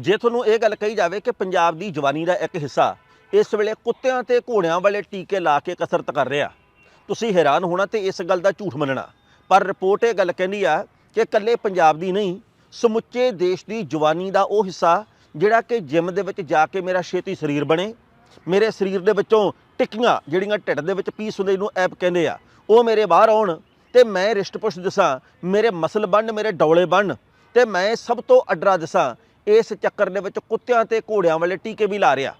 ਜੇ ਤੁਹਾਨੂੰ ਇਹ ਗੱਲ ਕਹੀ ਜਾਵੇ ਕਿ ਪੰਜਾਬ ਦੀ ਜਵਾਨੀ ਦਾ ਇੱਕ ਹਿੱਸਾ ਇਸ ਵੇਲੇ ਕੁੱਤਿਆਂ ਤੇ ਘੋੜਿਆਂ ਵਾਲੇ ਟੀਕੇ ਲਾ ਕੇ ਕਸਰਤ ਕਰ ਰਿਹਾ। ਤੁਸੀਂ ਹੈਰਾਨ ਹੋਣਾ ਤੇ ਇਸ ਗੱਲ ਦਾ ਝੂਠ ਮੰਨਣਾ। ਪਰ ਰਿਪੋਰਟ ਇਹ ਗੱਲ ਕਹਿੰਦੀ ਆ ਕਿ ਇਕੱਲੇ ਪੰਜਾਬ ਦੀ ਨਹੀਂ, ਸਮੁੱਚੇ ਦੇਸ਼ ਦੀ ਜਵਾਨੀ ਦਾ ਉਹ ਹਿੱਸਾ ਜਿਹੜਾ ਕਿ ਜਿਮ ਦੇ ਵਿੱਚ ਜਾ ਕੇ ਮੇਰਾ ਛੇਤੀ ਸਰੀਰ ਬਣੇ। ਮੇਰੇ ਸਰੀਰ ਦੇ ਵਿੱਚੋਂ ਟਿੱਕੀਆਂ ਜਿਹੜੀਆਂ ਢਿੱਡ ਦੇ ਵਿੱਚ ਪੀਸ ਹੁੰਦੇ ਜਿਹਨੂੰ ਐਪ ਕਹਿੰਦੇ ਆ, ਉਹ ਮੇਰੇ ਬਾਹਰ ਆਉਣ ਤੇ ਮੈਂ ਰਿਸ਼ਟ ਪੁਸ਼ ਦਿਸਾਂ, ਮੇਰੇ ਮਸਲ ਬਣਨ ਮੇਰੇ ਡੌਲੇ ਬਣਨ ਤੇ ਮੈਂ ਸਭ ਤੋਂ ਅੱਡਰਾ ਦਿਸਾਂ ਇਸ ਚੱਕਰ ਦੇ ਵਿੱਚ ਕੁੱਤਿਆਂ ਤੇ ਘੋੜਿਆਂ ਵਾਲੇ ਟੀਕੇ ਵੀ ਲਾ ਰਿਹਾ।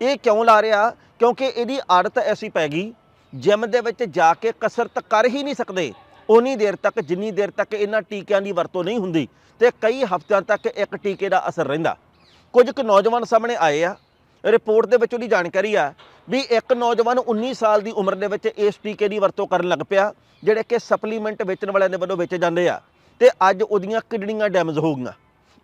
ਇਹ ਕਿਉਂ ਲਾ ਰਿਹਾ? ਕਿਉਂਕਿ ਇਹਦੀ ਆਦਤ ਐਸੀ ਪੈ ਗਈ, ਜਿਮ ਦੇ ਵਿੱਚ ਜਾ ਕੇ ਕਸਰਤ ਕਰ ਹੀ ਨਹੀਂ ਸਕਦੇ। ਉਨੀ ਦੇਰ ਤੱਕ, ਜਿੰਨੀ ਦੇਰ ਤੱਕ ਇਹਨਾਂ ਟੀਕਿਆਂ ਦੀ ਵਰਤੋਂ ਨਹੀਂ ਹੁੰਦੀ ਤੇ ਕਈ ਹਫ਼ਤਿਆਂ ਤੱਕ ਇੱਕ ਟੀਕੇ ਦਾ ਅਸਰ ਰਹਿੰਦਾ। ਕੁਝ ਕੁ ਨੌਜਵਾਨ ਸਾਹਮਣੇ ਆਏ ਆ। ਰਿਪੋਰਟ ਦੇ ਵਿੱਚ ਉਹਦੀ ਜਾਣਕਾਰੀ ਆ ਵੀ ਇੱਕ ਨੌਜਵਾਨ 19 ਸਾਲ ਦੀ ਉਮਰ ਦੇ ਵਿੱਚ ਇਸ ਟੀਕੇ ਦੀ ਵਰਤੋਂ ਕਰਨ ਲੱਗ ਪਿਆ, ਜਿਹੜੇ ਕਿ ਸਪਲੀਮੈਂਟ ਵੇਚਣ ਵਾਲਿਆਂ ਦੇ ਵੱਲੋਂ ਵੇਚੇ ਜਾਂਦੇ ਆ ਤੇ ਅੱਜ ਉਹਦੀਆਂ ਕਿਡਨੀਆਂ ਡੈਮੇਜ ਹੋ ਗਈਆਂ।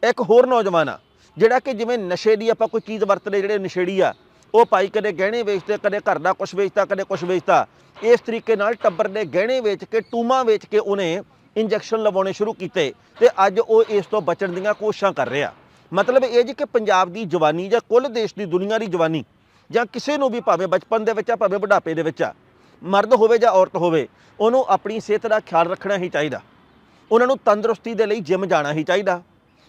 ਇੱਕ ਹੋਰ ਨੌਜਵਾਨ ਆ, ਜਿਹੜਾ ਕਿ ਜਿਵੇਂ ਨਸ਼ੇ ਦੀ ਆਪਾਂ ਕੋਈ ਚੀਜ਼ ਵਰਤਦੇ ਜਿਹੜੇ ਨਸ਼ੇੜੀ ਆ, ਉਹ ਭਾਈ ਕਦੇ ਗਹਿਣੇ ਵੇਚਦੇ, ਕਦੇ ਘਰ ਦਾ ਕੁਝ ਵੇਚਦਾ, ਕਦੇ ਕੁਝ ਵੇਚਦਾ। ਇਸ ਤਰੀਕੇ ਨਾਲ ਟੱਬਰ ਦੇ ਗਹਿਣੇ ਵੇਚ ਕੇ, ਟੂਮਾ ਵੇਚ ਕੇ ਉਹਨੇ ਇੰਜੈਕਸ਼ਨ ਲਵਾਉਣੇ ਸ਼ੁਰੂ ਕੀਤੇ ਤੇ ਅੱਜ ਉਹ ਇਸ ਤੋਂ ਬਚਣ ਦੀਆਂ ਕੋਸ਼ਿਸ਼ਾਂ ਕਰ ਰਿਹਾ। ਮਤਲਬ ਇਹ ਜੀ ਕਿ ਪੰਜਾਬ ਦੀ ਜਵਾਨੀ ਜਾਂ ਕੁੱਲ ਦੇਸ਼ ਦੀ ਦੁਨੀਆ ਦੀ ਜਵਾਨੀ ਜਾਂ ਕਿਸੇ ਨੂੰ ਵੀ ਭਾਵੇਂ ਬਚਪਨ ਦੇ ਵਿੱਚ ਆ, ਭਾਵੇਂ ਬੁਢਾਪੇ ਦੇ ਵਿੱਚ ਆ, ਮਰਦ ਹੋਵੇ ਜਾਂ ਔਰਤ ਹੋਵੇ, ਉਹਨੂੰ ਆਪਣੀ ਸਿਹਤ ਦਾ ਖਿਆਲ ਰੱਖਣਾ ਹੀ ਚਾਹੀਦਾ। ਉਹਨਾਂ ਨੂੰ ਤੰਦਰੁਸਤੀ ਦੇ ਲਈ ਜਿਮ ਜਾਣਾ ਹੀ ਚਾਹੀਦਾ।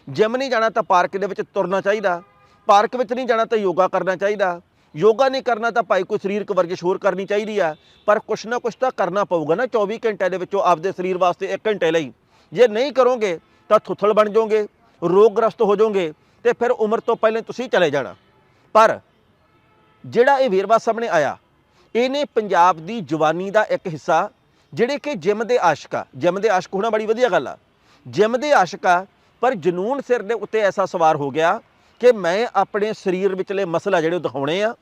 ਜਿਮ ਨਹੀਂ ਜਾਣਾ ਤਾਂ ਪਾਰਕ ਦੇ ਵਿੱਚ ਤੁਰਨਾ ਚਾਹੀਦਾ। ਪਾਰਕ ਵਿੱਚ ਨਹੀਂ ਜਾਣਾ ਤਾਂ ਯੋਗਾ ਕਰਨਾ ਚਾਹੀਦਾ। ਯੋਗਾ ਨਹੀਂ ਕਰਨਾ ਤਾਂ ਭਾਈ ਕੋਈ ਸਰੀਰਕ ਵਰਜਿਸ਼ ਹੋਰ ਕਰਨੀ ਚਾਹੀਦੀ ਆ। ਪਰ ਕੁਛ ਨਾ ਕੁਛ ਤਾਂ ਕਰਨਾ ਪਊਗਾ ਨਾ। 24 ਘੰਟੇ ਦੇ ਵਿੱਚੋਂ ਆਪਦੇ ਸਰੀਰ ਵਾਸਤੇ 1 ਘੰਟੇ ਲਈ। ਜੇ ਨਹੀਂ ਕਰੋਗੇ ਤਾਂ ਥੁੱਥਲ ਬਣ ਜਾਓਗੇ, ਰੋਗਗ੍ਰਸਤ ਹੋ ਜਾਓਗੇ ਤੇ ਫਿਰ ਉਮਰ ਤੋਂ ਪਹਿਲਾਂ ਤੁਸੀਂ ਚਲੇ ਜਾਣਾ। ਪਰ ਜਿਹੜਾ ਇਹ ਵੇਰਵਾ ਸਾਹਮਣੇ ਆਇਆ, ਇਹਨੇ ਪੰਜਾਬ ਦੀ ਜਵਾਨੀ ਦਾ ਇੱਕ ਹਿੱਸਾ, ਜਿਹੜੇ ਕਿ ਜਿਮ ਦੇ ਆਸ਼ਿਕ ਆ। ਜਿਮ ਦੇ ਆਸ਼ਕ ਹੋਣਾ ਬੜੀ ਵਧੀਆ ਗੱਲ ਆ। ਜਿਮ ਦੇ ਆਸ਼ਿਕ ਆ ਪਰ ਜਨੂਨ ਸਿਰ ਦੇ ਉੱਤੇ ਐਸਾ ਸਵਾਰ ਹੋ ਗਿਆ ਕਿ ਮੈਂ ਆਪਣੇ ਸਰੀਰ ਵਿਚਲੇ ਮਸਲ ਆ ਜਿਹੜੇ ਉਹ ਦਿਖਾਉਣੇ ਆ,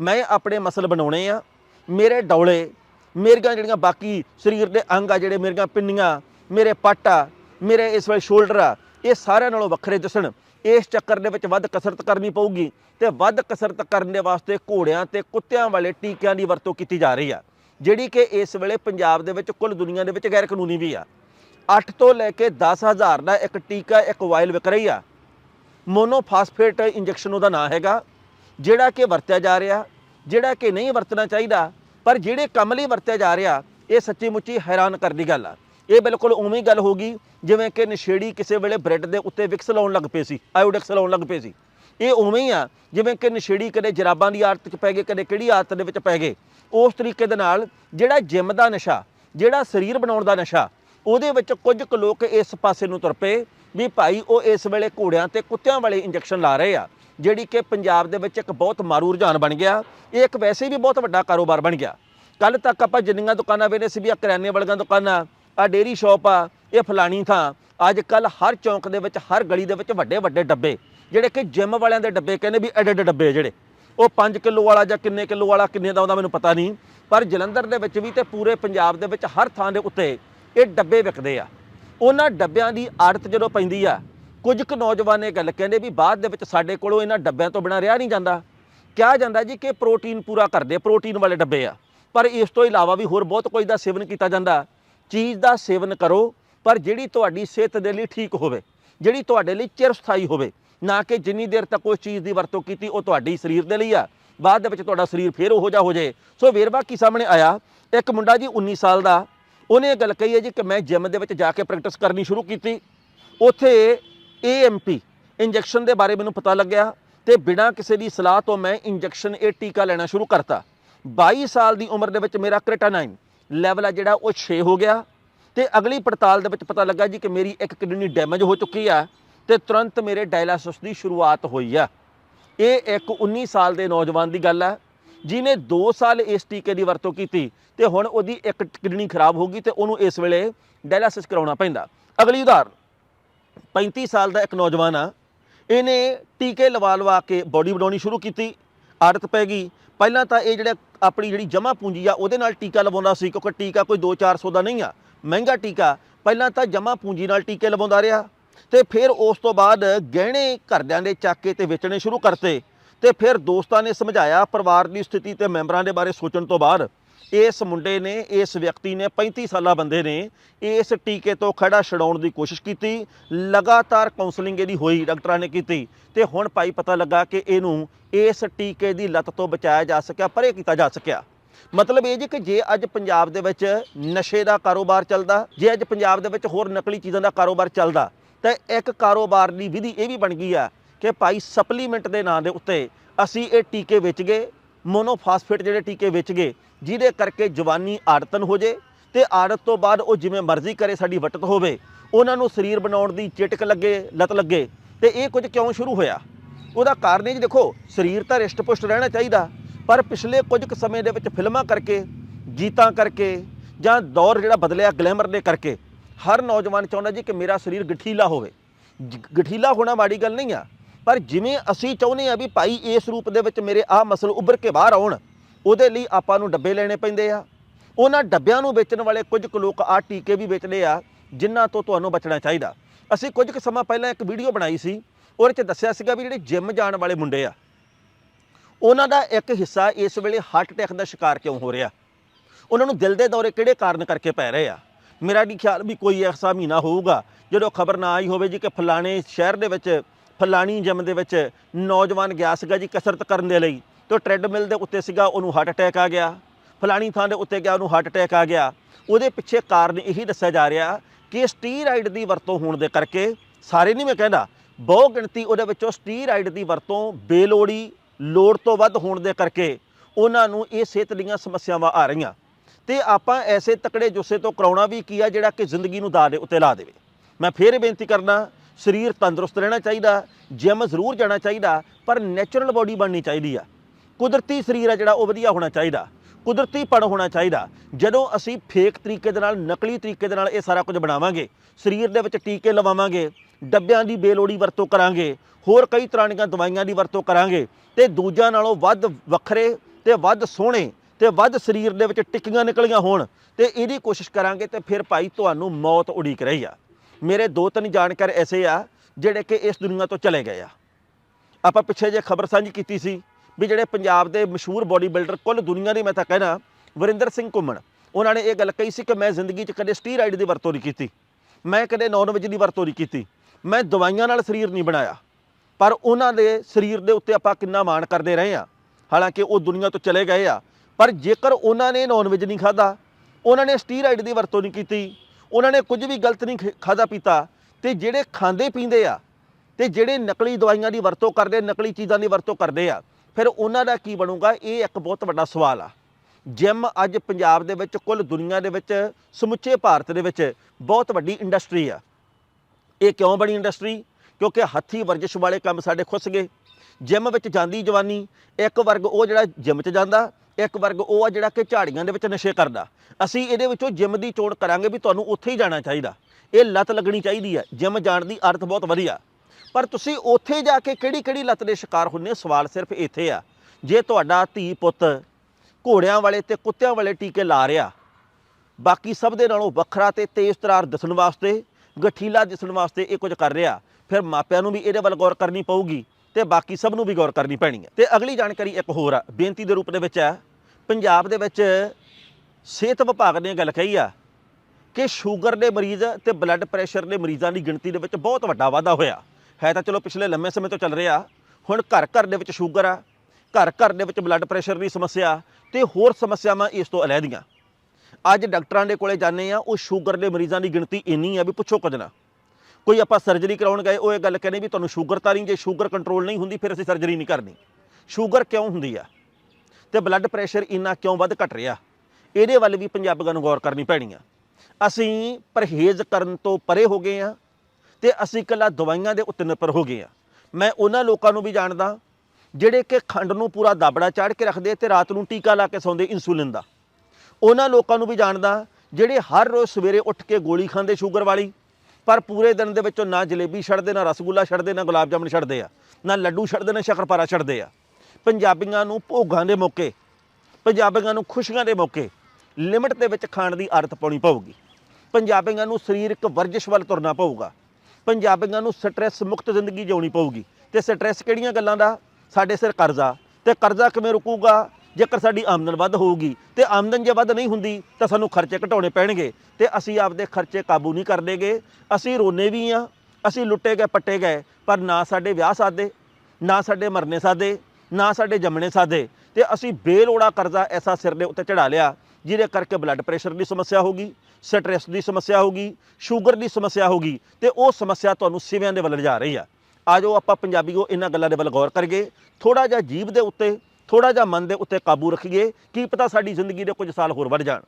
ਮੈਂ ਆਪਣੇ ਮਸਲ ਬਣਾਉਣੇ ਆ, ਮੇਰੇ ਡੌਲੇ, ਮੇਰੀਆਂ ਜਿਹੜੀਆਂ ਬਾਕੀ ਸਰੀਰ ਦੇ ਅੰਗ ਆ, ਜਿਹੜੇ ਮੇਰੀਆਂ ਪਿੰਨੀਆਂ, ਮੇਰੇ ਪੱਟ ਆ, ਮੇਰੇ ਇਸ ਵੇਲੇ ਸ਼ੋਲਡਰ ਆ, ਇਹ ਸਾਰਿਆਂ ਨਾਲੋਂ ਵੱਖਰੇ ਦਿਸਣ। ਇਸ ਚੱਕਰ ਦੇ ਵਿੱਚ ਵੱਧ ਕਸਰਤ ਕਰਨੀ ਪਊਗੀ ਤੇ ਵੱਧ ਕਸਰਤ ਕਰਨ ਦੇ ਵਾਸਤੇ ਘੋੜਿਆਂ ਤੇ ਕੁੱਤਿਆਂ ਵਾਲੇ ਟੀਕਿਆਂ ਦੀ ਵਰਤੋਂ ਕੀਤੀ ਜਾ ਰਹੀ ਆ, ਜਿਹੜੀ ਕਿ ਇਸ ਵੇਲੇ ਪੰਜਾਬ ਦੇ ਵਿੱਚ ਕੁੱਲ ਦੁਨੀਆ ਦੇ ਵਿੱਚ ਗੈਰ ਕਾਨੂੰਨੀ ਵੀ ਆ। 8 ਤੋਂ ਲੈ ਕੇ 10000 ਦਾ ਇੱਕ ਟੀਕਾ, ਇੱਕ ਵਾਇਲ ਵਿਕ ਰਹੀ ਆ। ਮੋਨੋਫਾਸਫੇਟ ਇੰਜੈਕਸ਼ਨ ਉਹਦਾ ਨਾਂ ਹੈਗਾ, ਜਿਹੜਾ ਕਿ ਵਰਤਿਆ ਜਾ ਰਿਹਾ, ਜਿਹੜਾ ਕਿ ਨਹੀਂ ਵਰਤਣਾ ਚਾਹੀਦਾ, ਪਰ ਜਿਹੜੇ ਕੰਮ ਲਈ ਵਰਤਿਆ ਜਾ ਰਿਹਾ, ਇਹ ਸੱਚੀ ਮੁੱਚੀ ਹੈਰਾਨ ਕਰਨ ਦੀ ਗੱਲ ਆ। ਇਹ ਬਿਲਕੁਲ ਉਵੇਂ ਹੀ ਗੱਲ ਹੋ ਗਈ, ਜਿਵੇਂ ਕਿ ਨਸ਼ੇੜੀ ਕਿਸੇ ਵੇਲੇ ਬ੍ਰੈਡ ਦੇ ਉੱਤੇ ਵਿਕਸ ਲਾਉਣ ਲੱਗ ਪਏ ਸੀ, ਆਇਓਡੈਕਸ ਲਾਉਣ ਲੱਗ ਪਏ ਸੀ। ਇਹ ਉਵੇਂ ਹੀ ਆ, ਜਿਵੇਂ ਕਿ ਨਸ਼ੇੜੀ ਕਦੇ ਜਰਾਬਾਂ ਦੀ ਆਦਤ 'ਚ ਪੈ ਗਏ, ਕਦੇ ਕਿਹੜੀ ਆਦਤ ਦੇ ਵਿੱਚ ਪੈ ਗਏ। ਉਸ ਤਰੀਕੇ ਦੇ ਨਾਲ ਜਿਹੜਾ ਜਿੰਮ ਦਾ ਨਸ਼ਾ, ਜਿਹੜਾ ਸਰੀਰ ਬਣਾਉਣ ਦਾ ਨਸ਼ਾ ਉਹਦੇ ਵਿੱਚ ਕੁਝ ਕੁ ਲੋਕ ਇਸ ਪਾਸੇ ਨੂੰ ਤੁਰ ਪਏ ਵੀ ਭਾਈ ਉਹ ਇਸ ਵੇਲੇ ਘੋੜਿਆਂ ਤੇ ਕੁੱਤਿਆਂ ਵਾਲੇ ਇੰਜੈਕਸ਼ਨ ਲਾ ਰਹੇ ਆ, ਜਿਹੜੀ ਕਿ ਪੰਜਾਬ ਦੇ ਵਿੱਚ ਇੱਕ ਬਹੁਤ ਮਾਰੂ ਰੁਝਾਨ ਬਣ ਗਿਆ। ਇਹ ਇੱਕ ਵੈਸੇ ਵੀ ਬਹੁਤ ਵੱਡਾ ਕਾਰੋਬਾਰ ਬਣ ਗਿਆ। ਕੱਲ ਤੱਕ ਆਪਾਂ ਜਿੰਨੀਆਂ ਦੁਕਾਨਾਂ ਵੇਲੇ ਸੀ ਵੀ ਆ ਕਰਿਆਨੇ ਵਾਲੀਆਂ ਦੁਕਾਨਾਂ ਆ ਡੇਰੀ ਸ਼ਾਪ ਆ, ਇਹ ਫਲਾਣੀ ਥਾਂ, ਅੱਜ ਕੱਲ ਹਰ ਚੌਂਕ ਦੇ ਵਿੱਚ, ਹਰ ਗਲੀ ਦੇ ਵਿੱਚ ਵੱਡੇ ਵੱਡੇ ਡੱਬੇ, ਜਿਹੜੇ ਕਿ ਜਿਮ ਵਾਲਿਆਂ ਦੇ ਡੱਬੇ ਕਹਿੰਦੇ ਵੀ ਐਡੇ ਐਡੇ ਡੱਬੇ ਜਿਹੜੇ। ਉਹ 5 ਕਿਲੋ ਵਾਲਾ ਜਾਂ ਕਿੰਨੇ ਕਿਲੋ ਵਾਲਾ, ਕਿੰਨੇ ਦਾ ਆਉਂਦਾ ਮੈਨੂੰ ਪਤਾ ਨਹੀਂ, ਪਰ ਜਲੰਧਰ ਦੇ ਵਿੱਚ ਵੀ ਤੇ ਪੂਰੇ ਪੰਜਾਬ ਦੇ ਵਿੱਚ ਹਰ ਥਾਂ ਦੇ ਉੱਤੇ ਇਹ ਡੱਬੇ ਵਿਕਦੇ ਆ। ਉਹਨਾਂ ਡੱਬਿਆਂ ਦੀ ਆੜਤ ਜਦੋਂ ਪੈਂਦੀ ਆ, ਕੁਝ ਕੁ ਨੌਜਵਾਨ ਇਹ ਗੱਲ ਕਹਿੰਦੇ ਵੀ ਬਾਅਦ ਦੇ ਵਿੱਚ ਸਾਡੇ ਕੋਲੋਂ ਇਹਨਾਂ ਡੱਬਿਆਂ ਤੋਂ ਬਿਨਾਂ ਰਿਹਾ ਨਹੀਂ ਜਾਂਦਾ। ਕਿਹਾ ਜਾਂਦਾ ਜੀ ਕਿ ਪ੍ਰੋਟੀਨ ਪੂਰਾ ਕਰਦੇ, ਪ੍ਰੋਟੀਨ ਵਾਲੇ ਡੱਬੇ ਆ। ਪਰ ਇਸ ਤੋਂ ਇਲਾਵਾ ਵੀ ਹੋਰ ਬਹੁਤ ਕੁਝ ਦਾ ਸੇਵਨ ਕੀਤਾ ਜਾਂਦਾ। ਚੀਜ਼ ਦਾ ਸੇਵਨ ਕਰੋ, ਪਰ ਜਿਹੜੀ ਤੁਹਾਡੀ ਸਿਹਤ ਦੇ ਲਈ ਠੀਕ ਹੋਵੇ, ਜਿਹੜੀ ਤੁਹਾਡੇ ਲਈ ਚਿਰਸਥਾਈ ਹੋਵੇ, ਨਾ ਕਿ ਜਿੰਨੀ ਦੇਰ ਤੱਕ ਉਸ ਚੀਜ਼ ਦੀ ਵਰਤੋਂ ਕੀਤੀ, ਉਹ ਤੁਹਾਡੀ ਸਰੀਰ ਦੇ ਲਈ ਆ। ਬਾਅਦ ਦੇ ਵਿੱਚ ਤੁਹਾਡਾ ਸਰੀਰ ਫੇਰ ਉਹੋ ਜਿਹਾ ਹੋ ਜਾਏ। ਸੋ ਵੇਰਵਾ ਕੀ ਸਾਹਮਣੇ ਆਇਆ? ਇੱਕ ਮੁੰਡਾ ਜੀ 19 ਸਾਲ ਦਾ ਉਹਨੇ ਇਹ ਗੱਲ ਕਹੀ ਹੈ ਜੀ ਕਿ ਮੈਂ ਜਿਮ ਦੇ ਵਿੱਚ ਜਾ ਕੇ ਪ੍ਰੈਕਟਿਸ ਕਰਨੀ ਸ਼ੁਰੂ ਕੀਤੀ। ਉੱਥੇ ਏਐਮਪੀ ਇੰਜੈਕਸ਼ਨ ਦੇ ਬਾਰੇ ਮੈਨੂੰ ਪਤਾ ਲੱਗਿਆ ਤੇ ਬਿਨਾਂ ਕਿਸੇ ਦੀ ਸਲਾਹ ਤੋਂ ਮੈਂ ਇੰਜੈਕਸ਼ਨ ਇਹ ਟੀਕਾ ਲੈਣਾ ਸ਼ੁਰੂ ਕਰਤਾ। 22 ਸਾਲ ਦੀ ਉਮਰ ਦੇ ਵਿੱਚ ਮੇਰਾ ਕ੍ਰੇਟਾਨਾਈਨ ਲੈਵਲ ਆ ਜਿਹੜਾ ਉਹ 6 ਹੋ ਗਿਆ ਤੇ ਅਗਲੀ ਪੜਤਾਲ ਦੇ ਵਿੱਚ ਪਤਾ ਲੱਗਾ ਜੀ ਕਿ ਮੇਰੀ ਇੱਕ ਕਿਡਨੀ ਡੈਮੇਜ ਹੋ ਚੁੱਕੀ ਆ ਤੇ ਤੁਰੰਤ ਮੇਰੇ ਡਾਇਲਾਸਿਸ ਦੀ ਸ਼ੁਰੂਆਤ ਹੋਈ ਆ। ਇਹ ਇੱਕ 19 ਸਾਲ ਦੇ ਨੌਜਵਾਨ ਦੀ ਗੱਲ ਹੈ ਜਿਨੇ 2 ਸਾਲ ਇਸ ਟੀਕੇ ਦੀ ਵਰਤੋਂ ਕੀਤੀ ਤੇ ਹੁਣ ਉਹਦੀ ਇੱਕ ਕਿਡਨੀ ਖਰਾਬ ਹੋ ਗਈ ਤੇ ਉਹਨੂੰ ਇਸ ਵੇਲੇ ਡਾਇਲਾਸਿਸ ਕਰਾਉਣਾ ਪੈਂਦਾ। ਅਗਲੀ ਉਦਾਹਰਨ। 35 ਸਾਲ ਦਾ ਇੱਕ ਨੌਜਵਾਨ ਆ, ਇਹਨੇ ਟੀਕੇ ਲਵਾ ਲਵਾ ਕੇ ਬੋਡੀ ਬਣਾਉਣੀ ਸ਼ੁਰੂ ਕੀਤੀ, ਆਦਤ ਪੈ ਗਈ। ਪਹਿਲਾਂ ਤਾਂ ਇਹ ਜਿਹੜਾ ਆਪਣੀ ਜਿਹੜੀ ਜਮਾ ਪੂੰਜੀ ਆ, ਉਹਦੇ ਨਾਲ ਟੀਕਾ ਲਵਾਉਂਦਾ ਸੀ ਕਿਉਂਕਿ ਟੀਕਾ ਕੋਈ 2-400 ਦਾ ਨਹੀਂ ਆ, ਮਹਿੰਗਾ ਟੀਕਾ। ਪਹਿਲਾਂ ਤਾਂ ਜਮਾ ਪੂੰਜੀ ਨਾਲ ਟੀਕੇ ਲਵਾਉਂਦਾ ਰਿਹਾ ਤੇ ਫਿਰ ਉਸ ਤੋਂ ਬਾਅਦ ਗਹਿਣੇ ਘਰਦਿਆਂ ਦੇ ਚੱਕ ਕੇ ਤੇ ਵੇਚਣੇ ਸ਼ੁਰੂ ਕਰਤੇ। ਤੇ ਫਿਰ ਦੋਸਤਾਂ ਨੇ ਸਮਝਾਇਆ ਪਰਿਵਾਰ ਦੀ ਸਥਿਤੀ ਤੇ ਮੈਂਬਰਾਂ ਦੇ ਬਾਰੇ ਸੋਚਣ ਤੋਂ ਬਾਅਦ, ਇਸ ਮੁੰਡੇ ਨੇ, ਇਸ ਵਿਅਕਤੀ ਨੇ 35 ਸਾਲਾ ਬੰਦੇ ਨੇ ਇਸ ਟੀਕੇ ਤੋਂ ਖੜਾ ਛਡਾਉਣ ਦੀ ਕੋਸ਼ਿਸ਼ ਕੀਤੀ। ਲਗਾਤਾਰ ਕਾਉਂਸਲਿੰਗ ਇਹਦੀ ਹੋਈ ਡਾਕਟਰਾਂ ਨੇ ਕੀਤੀ ਤੇ ਹੁਣ ਭਾਈ ਪਤਾ ਲੱਗਾ ਕਿ ਇਹਨੂੰ ਇਸ ਟੀਕੇ ਦੀ ਲਤ ਤੋਂ ਬਚਾਇਆ ਜਾ ਸਕਿਆ ਪਰੇ ਕੀਤਾ ਜਾ ਸਕਿਆ। ਮਤਲਬ ਇਹ ਜੀ ਕਿ ਜੇ ਅੱਜ ਪੰਜਾਬ ਦੇ ਵਿੱਚ ਨਸ਼ੇ ਦਾ ਕਾਰੋਬਾਰ ਚੱਲਦਾ, ਜੇ ਅੱਜ ਪੰਜਾਬ ਦੇ ਵਿੱਚ ਹੋਰ ਨਕਲੀ ਚੀਜ਼ਾਂ ਦਾ ਕਾਰੋਬਾਰ ਚੱਲਦਾ, ਤਾਂ ਇੱਕ ਕਾਰੋਬਾਰ ਦੀ ਵਿਧੀ ਇਹ ਵੀ ਬਣ ਗਈ ਆ ਕਿ ਭਾਈ ਸਪਲੀਮੈਂਟ ਦੇ ਨਾਂ ਦੇ ਉੱਤੇ ਅਸੀਂ ਇਹ ਟੀਕੇ ਵੇਚ ਗਏ, ਮੋਨੋਫਾਸਫੇਟ ਜਿਹੜੇ ਟੀਕੇ ਵੇਚ ਗਏ, ਜਿਹਦੇ ਕਰਕੇ ਜਵਾਨੀ ਆੜਤਨ ਹੋ ਜੇ ਤੇ ਆੜਤ ਤੋਂ ਬਾਅਦ ਉਹ ਜਿਵੇਂ ਮਰਜ਼ੀ ਕਰੇ, ਸਾਡੀ ਵਟਤ ਹੋਵੇ। ਉਹਨਾਂ ਨੂੰ ਸਰੀਰ ਬਣਾਉਣ ਦੀ ਚਿਟਕ ਲੱਗੇ, ਲਤ ਲੱਗੇ ਤੇ ਇਹ ਕੁਝ ਕਿਉਂ ਸ਼ੁਰੂ ਹੋਇਆ? ਉਹਦਾ ਕਾਰਨ ਇਹ ਜੀ ਦੇਖੋ, ਸਰੀਰ ਤਾਂ ਰਿਸ਼ਟ-ਪੁਸ਼ਟ ਰਹਿਣਾ ਚਾਹੀਦਾ, ਪਰ ਪਿਛਲੇ ਕੁਝ ਕੁ ਸਮੇਂ ਦੇ ਵਿੱਚ ਫਿਲਮਾਂ ਕਰਕੇ, ਗੀਤਾਂ ਕਰਕੇ ਜਾਂ ਦੌਰ ਜਿਹੜਾ ਬਦਲਿਆ ਗਲੈਮਰ ਦੇ ਕਰਕੇ, ਹਰ ਨੌਜਵਾਨ ਚਾਹੁੰਦਾ ਜੀ ਕਿ ਮੇਰਾ ਸਰੀਰ ਗਠੀਲਾ ਹੋਵੇ। ਗਠੀਲਾ ਹੋਣਾ ਮਾੜੀ ਗੱਲ ਨਹੀਂ ਆ। ਪਰ ਜਿਵੇਂ ਅਸੀਂ ਚਾਹੁੰਦੇ ਆ ਵੀ ਭਾਈ ਇਸ ਰੂਪ ਦੇ ਵਿੱਚ ਮੇਰੇ ਆਹ ਮਸਲ ਉੱਭਰ ਕੇ ਬਾਹਰ ਆਉਣ, ਉਹਦੇ ਲਈ ਆਪਾਂ ਨੂੰ ਡੱਬੇ ਲੈਣੇ ਪੈਂਦੇ ਆ। ਉਹਨਾਂ ਡੱਬਿਆਂ ਨੂੰ ਵੇਚਣ ਵਾਲੇ ਕੁਝ ਕੁ ਲੋਕ ਆ ਟੀਕੇ ਵੀ ਵੇਚਦੇ ਆ, ਜਿਨ੍ਹਾਂ ਤੋਂ ਤੁਹਾਨੂੰ ਬਚਣਾ ਚਾਹੀਦਾ। ਅਸੀਂ ਕੁਝ ਕੁ ਸਮਾਂ ਪਹਿਲਾਂ ਇੱਕ ਵੀਡੀਓ ਬਣਾਈ ਸੀ, ਉਹਦੇ 'ਚ ਦੱਸਿਆ ਸੀਗਾ ਵੀ ਜਿਹੜੇ ਜਿਮ ਜਾਣ ਵਾਲੇ ਮੁੰਡੇ ਆ, ਉਹਨਾਂ ਦਾ ਇੱਕ ਹਿੱਸਾ ਇਸ ਵੇਲੇ ਹਾਰਟ ਅਟੈਕ ਦਾ ਸ਼ਿਕਾਰ ਕਿਉਂ ਹੋ ਰਿਹਾ? ਉਹਨਾਂ ਨੂੰ ਦਿਲ ਦੇ ਦੌਰੇ ਕਿਹੜੇ ਕਾਰਨ ਕਰਕੇ ਪੈ ਰਹੇ ਆ? ਮੇਰਾ ਨਹੀਂ ਖਿਆਲ ਵੀ ਕੋਈ ਐਸਾ ਮਹੀਨਾ ਹੋਊਗਾ, ਜਦੋਂ ਖਬਰ ਨਾ ਆਈ ਹੋਵੇ ਜੀ ਕਿ ਫਲਾਣੇ ਸ਼ਹਿਰ ਦੇ ਵਿੱਚ ਫਲਾਣੀ ਜਿਮ ਦੇ ਵਿੱਚ ਨੌਜਵਾਨ ਗਿਆ ਸੀਗਾ ਜੀ ਕਸਰਤ ਕਰਨ ਦੇ ਲਈ ਤੇ ਟ੍ਰੈਡਮਿਲ ਦੇ ਉੱਤੇ ਸੀਗਾ, ਉਹਨੂੰ ਹਾਰਟ ਅਟੈਕ ਆ ਗਿਆ। ਫਲਾਣੀ ਥਾਂ ਦੇ ਉੱਤੇ ਗਿਆ, ਉਹਨੂੰ ਹਾਰਟ ਅਟੈਕ ਆ ਗਿਆ। ਉਹਦੇ ਪਿੱਛੇ ਕਾਰਨ ਇਹੀ ਦੱਸਿਆ ਜਾ ਰਿਹਾ ਕਿ ਸਟੀਰਾਇਡ ਦੀ ਵਰਤੋਂ ਹੋਣ ਦੇ ਕਰਕੇ ਸਾਰੇ ਨਹੀਂ ਮੈਂ ਕਹਿੰਦਾ, ਬਹੁ ਗਿਣਤੀ ਉਹਦੇ ਵਿੱਚੋਂ ਸਟੀਰਾਇਡ ਦੀ ਵਰਤੋਂ ਬੇਲੋੜੀ, ਲੋੜ ਤੋਂ ਵੱਧ ਹੋਣ ਦੇ ਕਰਕੇ ਉਹਨਾਂ ਨੂੰ ਇਹ ਸਿਹਤ ਦੀਆਂ ਸਮੱਸਿਆਵਾਂ ਆ ਰਹੀਆਂ। ਤੇ ਆਪਾਂ ਐਸੇ ਤਕੜੇ ਜੁੱਸੇ ਤੋਂ ਕਰਾਉਣਾ ਵੀ ਕੀ ਆ ਜਿਹੜਾ ਕਿ ਜ਼ਿੰਦਗੀ ਨੂੰ ਦਾਅ ਦੇ ਉੱਤੇ ਲਾ ਦੇਵੇ। ਮੈਂ ਫੇਰ ਬੇਨਤੀ ਕਰਨਾ ਸਰੀਰ ਤੰਦਰੁਸਤ ਰਹਿਣਾ ਚਾਹੀਦਾ ਜਿਮ ਜ਼ਰੂਰ ਜਾਣਾ ਚਾਹੀਦਾ, ਪਰ ਨੈਚੁਰਲ ਬਾਡੀ ਬਣਨੀ ਚਾਹੀਦੀ ਆ। ਕੁਦਰਤੀ ਸਰੀਰ ਆ ਜਿਹੜਾ, ਉਹ ਵਧੀਆ ਹੋਣਾ ਚਾਹੀਦਾ। ਕੁਦਰਤੀ ਪਣ ਹੋਣਾ ਚਾਹੀਦਾ। ਜਦੋਂ ਅਸੀਂ ਫੇਕ ਤਰੀਕੇ ਦੇ ਨਾਲ, ਨਕਲੀ ਤਰੀਕੇ ਦੇ ਨਾਲ ਇਹ ਸਾਰਾ ਕੁਝ ਬਣਾਵਾਂਗੇ, ਸਰੀਰ ਦੇ ਵਿੱਚ ਟੀਕੇ ਲਵਾਵਾਂਗੇ, ਡੱਬਿਆਂ ਦੀ ਬੇਲੋੜੀ ਵਰਤੋਂ ਕਰਾਂਗੇ, ਹੋਰ ਕਈ ਤਰ੍ਹਾਂ ਦੀਆਂ ਦਵਾਈਆਂ ਦੀ ਵਰਤੋਂ ਕਰਾਂਗੇ, ਤੇ ਦੂਜਿਆਂ ਨਾਲੋਂ ਵੱਧ ਵੱਖਰੇ ਤੇ ਵੱਧ ਸੋਹਣੇ ਤੇ ਵੱਧ ਸਰੀਰ ਦੇ ਵਿੱਚ ਟਿੱਕੀਆਂ ਨਿਕਲੀਆਂ ਹੋਣ, ਤੇ ਇਹਦੀ ਕੋਸ਼ਿਸ਼ ਕਰਾਂਗੇ ਤੇ ਫਿਰ ਭਾਈ ਤੁਹਾਨੂੰ ਮੌਤ ਉਡੀਕ ਰਹੀ ਆ। ਮੇਰੇ ਦੋ ਤਿੰਨ ਜਾਣਕਾਰ ਐਸੇ ਆ ਜਿਹੜੇ ਕਿ ਇਸ ਦੁਨੀਆ ਤੋਂ ਚਲੇ ਗਏ ਆ। ਆਪਾਂ ਪਿੱਛੇ ਜੇ ਖਬਰ ਸਾਂਝੀ ਕੀਤੀ ਸੀ ਵੀ ਜਿਹੜੇ ਪੰਜਾਬ ਦੇ ਮਸ਼ਹੂਰ ਬੋਡੀ ਬਿਲਡਰ ਕੁੱਲ ਦੁਨੀਆ ਦੇ ਮੈਂ ਤਾਂ ਕਹਿਣਾ, ਵਰਿੰਦਰ ਸਿੰਘ ਘੁੰਮਣ। ਉਹਨਾਂ ਨੇ ਇਹ ਗੱਲ ਕਹੀ ਸੀ ਕਿ ਮੈਂ ਜ਼ਿੰਦਗੀ 'ਚ ਕਦੇ ਸਟੀਰਾਇਡ ਦੀ ਵਰਤੋਂ ਨਹੀਂ ਕੀਤੀ। ਮੈਂ ਕਦੇ ਨੌਨ ਵੈਜ ਦੀ ਵਰਤੋਂ ਨਹੀਂ ਕੀਤੀ। ਮੈਂ ਦਵਾਈਆਂ ਨਾਲ ਸਰੀਰ ਨਹੀਂ ਬਣਾਇਆ। ਪਰ ਉਹਨਾਂ ਦੇ ਸਰੀਰ ਦੇ ਉੱਤੇ ਆਪਾਂ ਕਿੰਨਾ ਮਾਣ ਕਰਦੇ ਰਹੇ ਆ। ਹਾਲਾਂਕਿ ਉਹ ਦੁਨੀਆ ਤੋਂ ਚਲੇ ਗਏ ਆ। ਪਰ ਜੇਕਰ ਉਹਨਾਂ ਨੇ ਨੌਨ ਵੈਜ ਨਹੀਂ ਖਾਦਾ ਉਹਨਾਂ ਨੇ ਸਟੀਰਾਇਡ ਦੀ ਵਰਤੋਂ ਨਹੀਂ ਕੀਤੀ ਉਹਨਾਂ ਨੇ ਕੁਝ ਵੀ ਗਲਤ ਨਹੀਂ ਖਾਦਾ ਪੀਤਾ ਤੇ ਜਿਹੜੇ ਖਾਂਦੇ ਪੀਂਦੇ ਆ ਤੇ ਜਿਹੜੇ ਨਕਲੀ ਦਵਾਈਆਂ ਦੀ ਵਰਤੋਂ ਕਰਦੇ, ਨਕਲੀ ਚੀਜ਼ਾਂ ਦੀ ਵਰਤੋਂ ਕਰਦੇ ਆ, ਫਿਰ ਉਹਨਾਂ ਦਾ ਕੀ ਬਣੂਗਾ? ਇਹ ਇੱਕ ਬਹੁਤ ਵੱਡਾ ਸਵਾਲ ਆ। ਜਿਮ ਅੱਜ ਪੰਜਾਬ ਦੇ ਵਿੱਚ, ਕੁੱਲ ਦੁਨੀਆ ਦੇ ਵਿੱਚ, ਸਮੁੱਚੇ ਭਾਰਤ ਦੇ ਵਿੱਚ ਬਹੁਤ ਵੱਡੀ ਇੰਡਸਟਰੀ ਆ। ਇਹ ਕਿਉਂ ਬਣੀ ਇੰਡਸਟਰੀ? ਕਿਉਂਕਿ ਹੱਥੀ ਵਰਜਿਸ਼ ਵਾਲੇ ਕੰਮ ਸਾਡੇ ਖੁੱਸ ਗਏ। ਜਿਮ ਵਿੱਚ ਜਾਂਦੀ ਜਵਾਨੀ, ਇੱਕ ਵਰਗ ਉਹ ਜਿਹੜਾ ਜਿਮ 'ਚ ਜਾਂਦਾ ਇੱਕ ਵਰਗ ਉਹ ਆ ਜਿਹੜਾ ਕਿ ਝਾੜੀਆਂ ਦੇ ਵਿੱਚ ਨਸ਼ੇ ਕਰਦਾ। ਅਸੀਂ ਇਹਦੇ ਵਿੱਚੋਂ ਜਿਮ ਦੀ ਚੋਣ ਕਰਾਂਗੇ ਵੀ ਤੁਹਾਨੂੰ ਉੱਥੇ ਹੀ ਜਾਣਾ ਚਾਹੀਦਾ। ਇਹ ਲੱਤ ਲੱਗਣੀ ਚਾਹੀਦੀ ਹੈ। ਜਿਮ ਜਾਣ ਦੀ ਅਰਥ ਬਹੁਤ ਵਧੀਆ। ਪਰ ਤੁਸੀਂ ਉੱਥੇ ਜਾ ਕੇ ਕਿਹੜੀ ਕਿਹੜੀ ਲੱਤ ਦੇ ਸ਼ਿਕਾਰ ਹੁੰਨੇ ਸਵਾਲ ਸਿਰਫ ਇੱਥੇ ਆ। ਜੇ ਤੁਹਾਡਾ ਧੀ ਪੁੱਤ ਘੋੜਿਆਂ ਵਾਲੇ ਤੇ ਕੁੱਤਿਆਂ ਵਾਲੇ ਟੀਕੇ ਲਾ ਰਿਹਾ, ਬਾਕੀ ਸਭ ਦੇ ਨਾਲੋਂ ਵੱਖਰਾ ਤੇ ਤੇਜ਼ ਤਰਾਰ ਦਿਸਣ ਵਾਸਤੇ, ਗਠੀਲਾ ਦਿਸਣ ਵਾਸਤੇ ਇਹ ਕੁਝ ਕਰ ਰਿਹਾ, ਫਿਰ ਮਾਪਿਆਂ ਨੂੰ ਵੀ ਇਹਦੇ ਵੱਲ ਗੌਰ ਕਰਨੀ ਪਊਗੀ ਤੇ ਬਾਕੀ ਸਭ ਨੂੰ ਵੀ ਗੌਰ ਕਰਨੀ ਪੈਣੀ ਹੈ। ਤੇ ਅਗਲੀ ਜਾਣਕਾਰੀ ਇੱਕ ਹੋਰ ਆ। ਬੇਨਤੀ ਦੇ ਰੂਪ ਦੇ ਵਿੱਚ ਹੈ ਪੰਜਾਬ ਦੇ ਵਿੱਚ ਸਿਹਤ ਵਿਭਾਗ ਨੇ ਗੱਲ ਕਹੀ ਆ ਕਿ ਸ਼ੂਗਰ ਦੇ ਮਰੀਜ਼ ਤੇ ਬਲੱਡ ਪ੍ਰੈਸ਼ਰ ਦੇ ਮਰੀਜ਼ਾਂ ਦੀ ਗਿਣਤੀ ਦੇ ਵਿੱਚ ਬਹੁਤ ਵੱਡਾ ਵਾਧਾ ਹੋਇਆ। ਹੈ ਤਾਂ ਚਲੋ ਪਿਛਲੇ ਲੰਮੇ ਸਮੇਂ ਤੋਂ ਚੱਲ ਰਿਹਾ। ਹੁਣ ਘਰ ਘਰ ਦੇ ਵਿੱਚ ਸ਼ੂਗਰ ਆ, ਘਰ ਘਰ ਦੇ ਵਿੱਚ ਬਲੱਡ ਪ੍ਰੈਸ਼ਰ ਦੀ ਸਮੱਸਿਆ ਤੇ ਹੋਰ ਸਮੱਸਿਆਵਾਂ ਇਸ ਤੋਂ ਅਲੱਗਦੀਆਂ ਅੱਜ ਡਾਕਟਰਾਂ ਦੇ ਕੋਲੇ ਜਾਂਦੇ ਆ ਉਹ ਸ਼ੂਗਰ ਦੇ ਮਰੀਜ਼ਾਂ ਦੀ ਗਿਣਤੀ ਇੰਨੀ ਆ ਵੀ ਪੁੱਛੋ ਕੁਝ ਨਾ। ਕੋਈ ਆਪਾਂ ਸਰਜਰੀ ਕਰਾਉਣ ਗਏ, ਉਹ ਇਹ ਗੱਲ ਕਹਿੰਦੇ ਵੀ ਤੁਹਾਨੂੰ ਸ਼ੂਗਰ ਤਾਂ ਨਹੀਂ, ਜੇ ਸ਼ੂਗਰ ਕੰਟਰੋਲ ਨਹੀਂ ਹੁੰਦੀ, ਫਿਰ ਅਸੀਂ ਸਰਜਰੀ ਨਹੀਂ ਕਰਨੀ। ਸ਼ੂਗਰ ਕਿਉਂ ਹੁੰਦੀ ਆ? ਤੇ ਬਲੱਡ ਪ੍ਰੈਸ਼ਰ ਇੰਨਾ ਕਿਉਂ ਵੱਧ ਘਟ ਰਿਹਾ? ਇਹਦੇ ਵੱਲ ਵੀ ਪੰਜਾਬੀਆਂ ਨੂੰ ਗੌਰ ਕਰਨੀ ਪੈਣੀ ਆ। ਅਸੀਂ ਪਰਹੇਜ਼ ਕਰਨ ਤੋਂ ਪਰੇ ਹੋ ਗਏ ਆ ਤੇ ਅਸੀਂ ਇਕੱਲਾ ਦਵਾਈਆਂ ਦੇ ਉੱਤੇ ਨਿਰਭਰ ਹੋ ਗਏ ਆ। ਮੈਂ ਉਹਨਾਂ ਲੋਕਾਂ ਨੂੰ ਵੀ ਜਾਣਦਾ ਜਿਹੜੇ ਕਿ ਖੰਡ ਨੂੰ ਪੂਰਾ ਦਾਬੜਾ ਚਾੜ ਕੇ ਰੱਖਦੇ ਤੇ ਰਾਤ ਨੂੰ ਟੀਕਾ ਲਾ ਕੇ ਸੌਂਦੇ ਇਨਸੂਲਿਨ ਦਾ। ਉਹਨਾਂ ਲੋਕਾਂ ਨੂੰ ਵੀ ਜਾਣਦਾ ਜਿਹੜੇ ਹਰ ਰੋਜ਼ ਸਵੇਰੇ ਉੱਠ ਕੇ ਗੋਲੀ ਖਾਂਦੇ ਸ਼ੂਗਰ ਵਾਲੀ, ਪਰ ਪੂਰੇ ਦਿਨ ਦੇ ਵਿੱਚੋਂ ਨਾ ਜਲੇਬੀ ਛੱਡਦੇ, ਨਾ ਰਸਗੁੱਲਾ ਛੱਡਦੇ, ਨਾ ਗੁਲਾਬ ਜਾਮਨ ਛੱਡਦੇ ਆ, ਨਾ ਲੱਡੂ ਛੱਡਦੇ, ਨਾ ਸ਼ੱਕਰਪਾਰਾ ਛੱਡਦੇ ਆ। ਪੰਜਾਬੀਆਂ ਨੂੰ ਭੋਗਾਂ ਦੇ ਮੌਕੇ, ਪੰਜਾਬੀਆਂ ਨੂੰ ਖੁਸ਼ੀਆਂ ਦੇ ਮੌਕੇ ਲਿਮਟ ਦੇ ਵਿੱਚ ਖਾਣ ਦੀ ਆਦਤ ਪਾਉਣੀ ਪਊਗੀ। ਪੰਜਾਬੀਆਂ ਨੂੰ ਸਰੀਰਕ ਵਰਜਿਸ਼ ਵੱਲ ਤੁਰਨਾ ਪਊਗਾ। ਪੰਜਾਬੀਆਂ ਨੂੰ ਸਟ੍ਰੈਸ ਮੁਕਤ ਜ਼ਿੰਦਗੀ ਜਿਉਣੀ ਪਊਗੀ। ਤੇ ਸਟ੍ਰੈਸ ਕਿਹੜੀਆਂ ਗੱਲਾਂ ਦਾ? ਸਾਡੇ ਸਿਰ ਕਰਜ਼ਾ। ਤੇ ਕਰਜ਼ਾ ਕਿਵੇਂ ਰੁਕੂਗਾ? ਜੇਕਰ ਸਾਡੀ ਆਮਦਨ ਵੱਧ ਹੋਊਗੀ ਤੇ ਆਮਦਨ ਜੇ ਵੱਧ ਨਹੀਂ ਹੁੰਦੀ ਤਾਂ ਸਾਨੂੰ ਖਰਚੇ ਘਟਾਉਣੇ ਪੈਣਗੇ। ਤੇ ਅਸੀਂ ਆਪਦੇ ਖਰਚੇ ਕਾਬੂ ਨਹੀਂ ਕਰ ਲੇਗੇ ਅਸੀਂ ਰੋਨੇ ਵੀ ਆ, ਅਸੀਂ ਲੁੱਟੇ ਗਏ, ਪੱਟੇ ਗਏ, ਪਰ ਨਾ ਸਾਡੇ ਵਿਆਹ ਸਾਦੇ ਨਾ ਸਾਡੇ ਮਰਨੇ ਸਾਦੇ ਨਾ ਸਾਡੇ ਜੰਮਣੇ ਸਾਦੇ ਤੇ ਅਸੀਂ ਬੇਲੋੜਾ ਕਰਜ਼ਾ ਐਸਾ ਸਿਰ ਦੇ ਉੱਤੇ ਚੜਾ ਲਿਆ, ਜਿਹਦੇ ਕਰਕੇ ਬਲੱਡ ਪ੍ਰੈਸ਼ਰ ਦੀ ਸਮੱਸਿਆ ਹੋਗੀ ਸਟ੍ਰੈਸ ਦੀ ਸਮੱਸਿਆ ਹੋਗੀ ਸ਼ੂਗਰ ਦੀ ਸਮੱਸਿਆ ਹੋਗੀ ਤੇ ਉਹ ਸਮੱਸਿਆ ਤੁਹਾਨੂੰ ਸਿਵਿਆਂ ਦੇ ਵੱਲ ਲਿਜਾ ਰਹੀ ਆ। ਆਜੋ ਆਪਾਂ ਪੰਜਾਬੀਓ ਇਹਨਾਂ ਗੱਲਾਂ ਦੇ ਵੱਲ ਗੌਰ ਕਰੀਏ ਥੋੜਾ ਜਿਹਾ ਜੀਭ ਦੇ ਉੱਤੇ ਥੋੜਾ ਜਿਹਾ ਮਨ ਦੇ ਉੱਤੇ ਕਾਬੂ ਰੱਖੀਏ, ਕੀ ਪਤਾ ਸਾਡੀ ਜ਼ਿੰਦਗੀ ਦੇ ਕੁਝ ਸਾਲ ਹੋਰ ਵੱਧ ਜਾਣ।